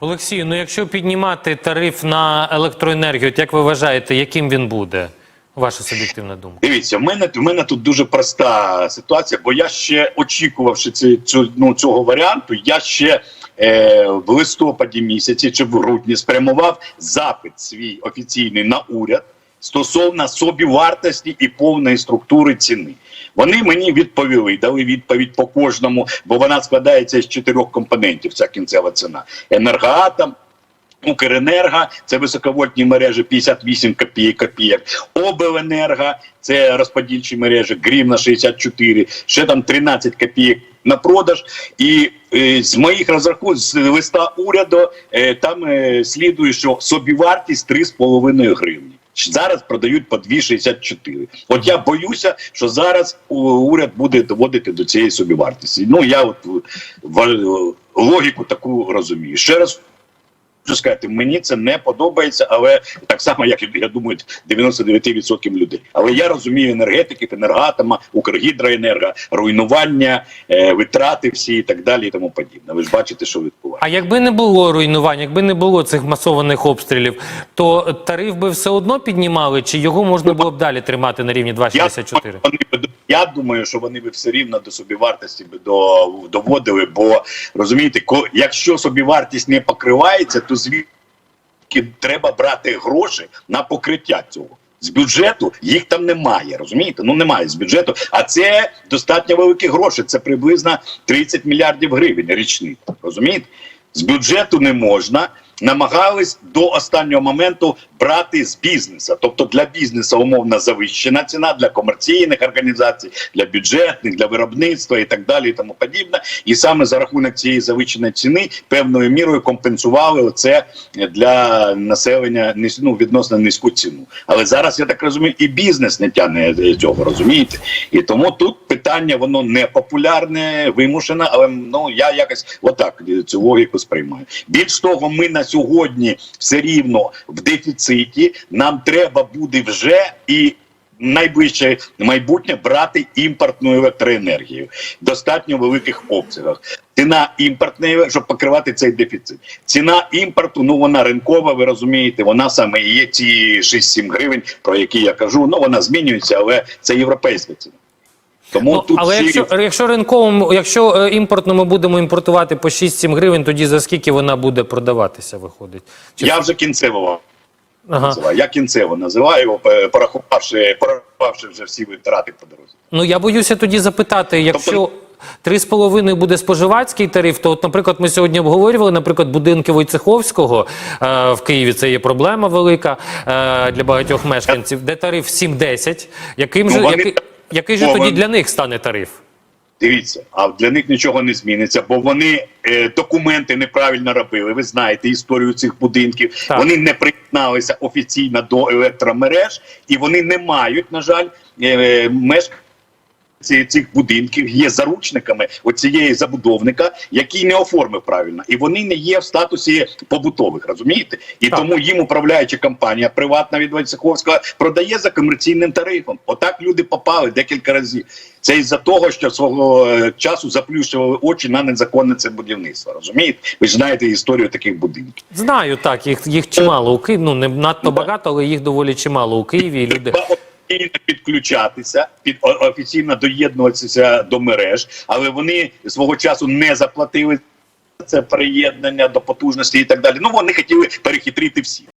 Олексію, ну якщо піднімати тариф на електроенергію, як ви вважаєте, яким він буде? Ваша суб'єктивна думка. Дивіться, в мене в мене тут дуже проста ситуація, бо я ще очікувавши ці, цю, ну, цього варіанту, я ще е, в листопаді місяці чи в грудні спрямував запит свій офіційний на уряд стосовно собівартості і повної структури ціни. Вони мені відповіли, дали відповідь по кожному, бо вона складається з чотирьох компонентів. Ця кінцева ціна: енергоатом. Укренерго це високовольтні мережі 58 копійок копійок. Обленерго це розподільчі мережі гривна 64, ще там 13 копійок на продаж. І е, з моїх розрахунків, з листа уряду, е, там е, слідує, що собівартість 3,5 гривні. Зараз продають по 2,64. От я боюся, що зараз уряд буде доводити до цієї собівартості. Ну я от логіку таку розумію. Ще раз Хочу сказати, мені це не подобається, але так само, як я думаю, 99% людей. Але я розумію енергетиків, енергоатома, Укргідроенерго, руйнування, е, витрати всі і так далі, і тому подібне. Ви ж бачите, що відбувається. А якби не було руйнувань, якби не було цих масованих обстрілів, то тариф би все одно піднімали, чи його можна було б далі тримати на рівні Я, 2,64? вони би- я думаю, що вони би все рівно до собівартості би до, доводили, бо розумієте, якщо собівартість не покривається, то звідки треба брати гроші на покриття цього. З бюджету їх там немає, розумієте? Ну немає з бюджету, а це достатньо великі гроші. Це приблизно 30 мільярдів гривень річних. Розумієте? З бюджету не можна. Намагались до останнього моменту брати з бізнесу. Тобто для бізнесу умовно завищена ціна, для комерційних організацій, для бюджетних, для виробництва і так далі, і тому подібне. І саме за рахунок цієї завищеної ціни певною мірою компенсували це для населення ну, відносно низьку ціну. Але зараз я так розумію, і бізнес не тягне цього, розумієте? І тому тут питання воно не популярне, вимушене, але ну я якось отак цю логіку сприймаю. Більш того, ми на сьогодні все рівно в дефіциті. Нам треба буде вже і. Найближче майбутнє брати імпортну електроенергію в достатньо великих обсягах. Ціна імпортної, щоб покривати цей дефіцит. Ціна імпорту, ну вона ринкова, ви розумієте, вона саме є ці 6-7 гривень, про які я кажу. Ну вона змінюється, але це європейська ціна. Тому Ну, тут але всі- якщо, якщо ринковому, якщо е, імпортно ми будемо імпортувати по 6-7 гривень, тоді за скільки вона буде продаватися, виходить? Чи я вже кінцево Ага. називаю. Я кінцево називаю, е, порахувавши, порахувавши вже всі витрати по дорозі. Ну я боюся тоді запитати, якщо 3,5 буде споживацький тариф, то, от, наприклад, ми сьогодні обговорювали, наприклад, будинки Войцеховського е, в Києві. Це є проблема велика е, для багатьох мешканців, де тариф 7-10. Яким Ну, же вони- який, який же тоді для них стане тариф? Дивіться, а для них нічого не зміниться, бо вони е, документи неправильно робили. Ви знаєте історію цих будинків. Так. Вони не приєдналися офіційно до електромереж, і вони не мають, на жаль, е, мешканців цих будинків є заручниками оцієї забудовника, який не оформив правильно, і вони не є в статусі побутових, розумієте? І Так. тому їм управляюча компанія приватна від Войцеховського продає за комерційним тарифом. Отак люди попали декілька разів. Це із-за того, що свого е, часу заплющували очі на незаконне це будівництво. Розумієте? Ви ж знаєте історію таких будинків. Знаю, так, їх, їх чимало у Києві. Ну, не надто багато, але їх доволі чимало у Києві. І люди... Офіційно підключатися, під офіційно доєднуватися до мереж, але вони свого часу не заплатили це приєднання до потужності і так далі. Ну вони хотіли перехитрити всіх.